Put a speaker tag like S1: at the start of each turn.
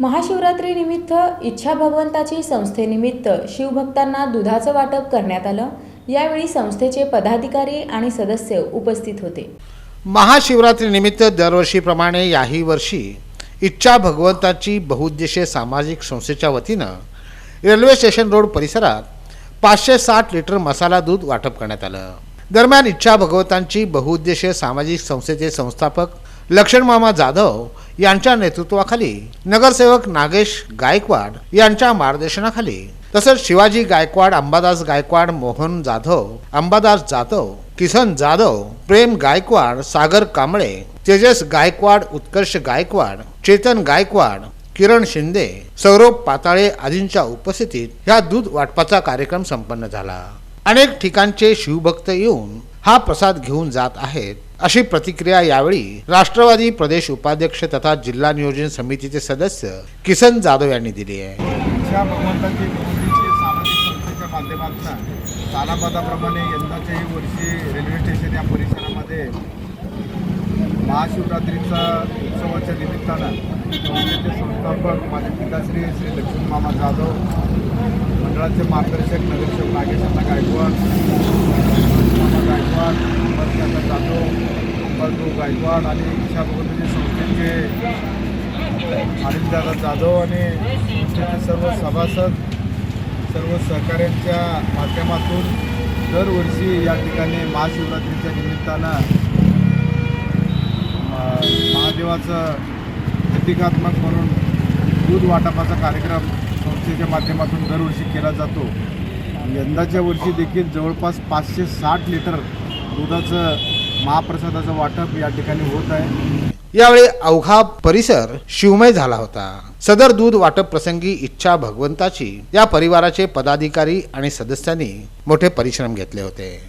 S1: महाशिवरात्रीनिमित्त इच्छा भगवंताची संस्थेनिमित्त शिवभक्तांना दुधाचं वाटप करण्यात आलं. यावेळी संस्थेचे पदाधिकारी आणि सदस्य उपस्थित होते.
S2: महाशिवरात्रीनिमित्त दरवर्षीप्रमाणे याही वर्षी इच्छा भगवंताची बहुउद्देशीय सामाजिक संस्थेच्या वतीनं रेल्वे स्टेशन रोड परिसरात पाचशे साठ लिटर मसाला दूध वाटप करण्यात आलं. दरम्यान इच्छा भगवंतांची बहुउद्देशीय सामाजिक संस्थेचे संस्थापक लक्ष्मणमामा जाधव यांच्या नेतृत्वाखाली. नगरसेवक नागेश गायकवाड यांच्या मार्गदर्शनाखाली. तसंच शिवाजी गायकवाड अंबादास गायकवाड मोहन जाधव अंबादास जाधव किसन जाधव प्रेम गायकवाड सागर कांबळे तेजस गायकवाड उत्कर्ष गायकवाड चेतन गायकवाड किरण शिंदे सौरभ पाताळे आदींच्या उपस्थितीत ह्या दूध वाटपाचा कार्यक्रम संपन्न झाला. अनेक ठिकाणचे शिवभक्त येऊन हा प्रसाद घेऊन जात आहेत. अशी प्रतिक्रिया यावेळी राष्ट्रवादी प्रदेश उपाध्यक्ष तथा जिल्हा नियोजन समितीचे सदस्य किसन जाधव यांनी दिली आहे.
S3: सामाजिक संस्थेच्या माध्यमातून कालापदाप्रमाणे यंदाच्याही वर्षी रेल्वे स्टेशन या परिसरामध्ये महाशिवरात्रीचा उत्सवाच्या निमित्तानं संस्थेचे संस्थापक माझे पिताश्री श्री लक्ष्मीमामा जाधव मंडळाचे मार्गदर्शक नगरसेवक नागेशांना गायकवाड मामा गायकवाड अंबादादा जाधव अंबाजभाऊ गायकवाड आणि इच्छा भगवंताची संस्थेचे अनिलदादा जाधव आणि संस्थेचे सर्व सभासद सर्व सहकाऱ्यांच्या माध्यमातून दरवर्षी या ठिकाणी महाशिवरात्रीच्या निमित्तानं महादेवाचं प्रतिकात्मक म्हणून दूध वाटपाचा कार्यक्रम संस्थेच्या माध्यमातून दरवर्षी केला जातो. यंदाच्या वर्षी देखील जवळपास पाचशे साठ लिटर दुधाचं महाप्रसादाचं वाटप या ठिकाणी होत आहे.
S2: यावेळी अवघा परिसर शिवमय झाला होता. सदर दूध वाटप प्रसंगी इच्छा भगवंताची या परिवाराचे पदाधिकारी आणि सदस्यांनी मोठे परिश्रम घेतले होते.